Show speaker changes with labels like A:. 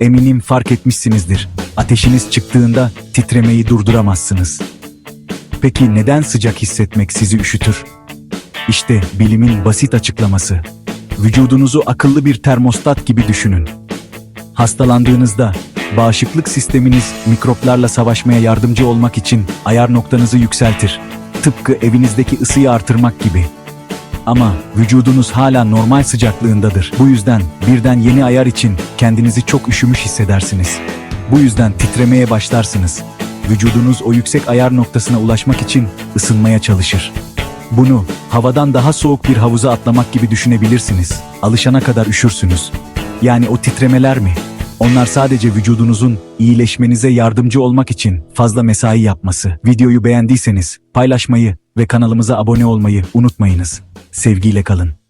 A: Eminim fark etmişsinizdir. Ateşiniz çıktığında titremeyi durduramazsınız. Peki neden sıcak hissetmek sizi üşütür? İşte bilimin basit açıklaması. Vücudunuzu akıllı bir termostat gibi düşünün. Hastalandığınızda bağışıklık sisteminiz mikroplarla savaşmaya yardımcı olmak için ayar noktanızı yükseltir. Tıpkı evinizdeki ısıyı artırmak gibi. Ama vücudunuz hala normal sıcaklığındadır. Bu yüzden birden yeni ayar için kendinizi çok üşümüş hissedersiniz. Bu yüzden titremeye başlarsınız. Vücudunuz o yüksek ayar noktasına ulaşmak için ısınmaya çalışır. Bunu havadan daha soğuk bir havuza atlamak gibi düşünebilirsiniz. Alışana kadar üşürsünüz. Yani o titremeler mi? Onlar sadece vücudunuzun iyileşmenize yardımcı olmak için fazla mesai yapması. Videoyu beğendiyseniz paylaşmayı ve kanalımıza abone olmayı unutmayınız. Sevgiyle kalın.